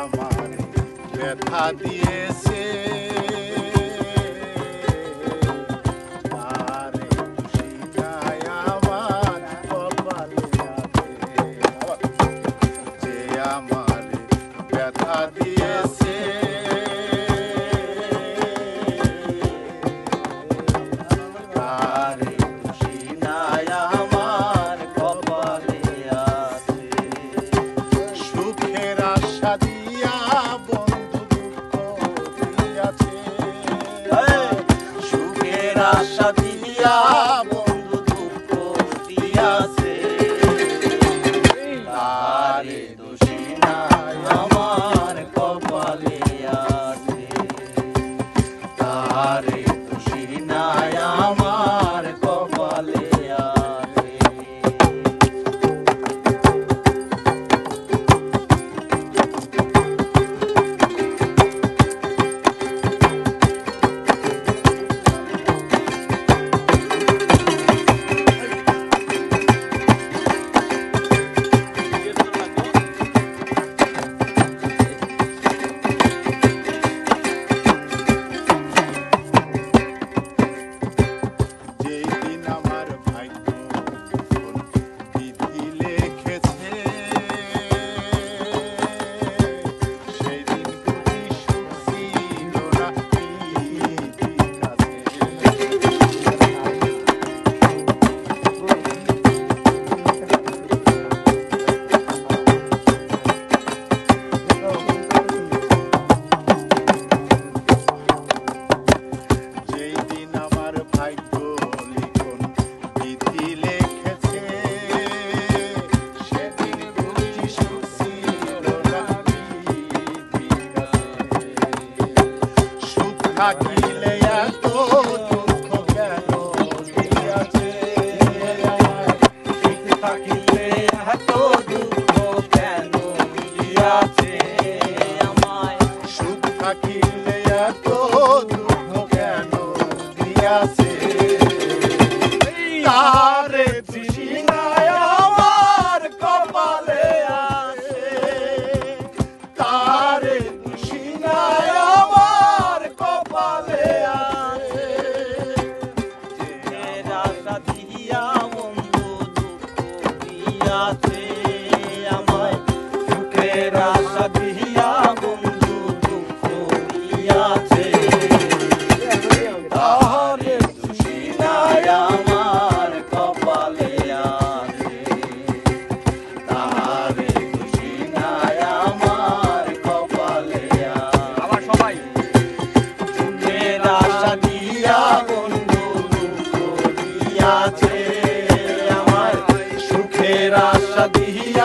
আমার ব্যথা দিয়েছে। তারে আশা দিয়া থাকিলে এত দুঃখ কেন দিয়াছে থাকিলে এত দুঃখ কেন দিয়াছে আমায় সুখ থাকিলে এত দুঃখ কেন দিয়াছে তারে আশা দিয়া বন্ধু দুঃখ দিয়াছে তাহারে খুশি নাই আমার কপালে আছে। তাহারে খুশি নাই আমার কপালে আবার সবাই। সুখের আশা দিয়া বন্ধু দুঃখ দিয়াছে আমার সুখের আশা দিয়া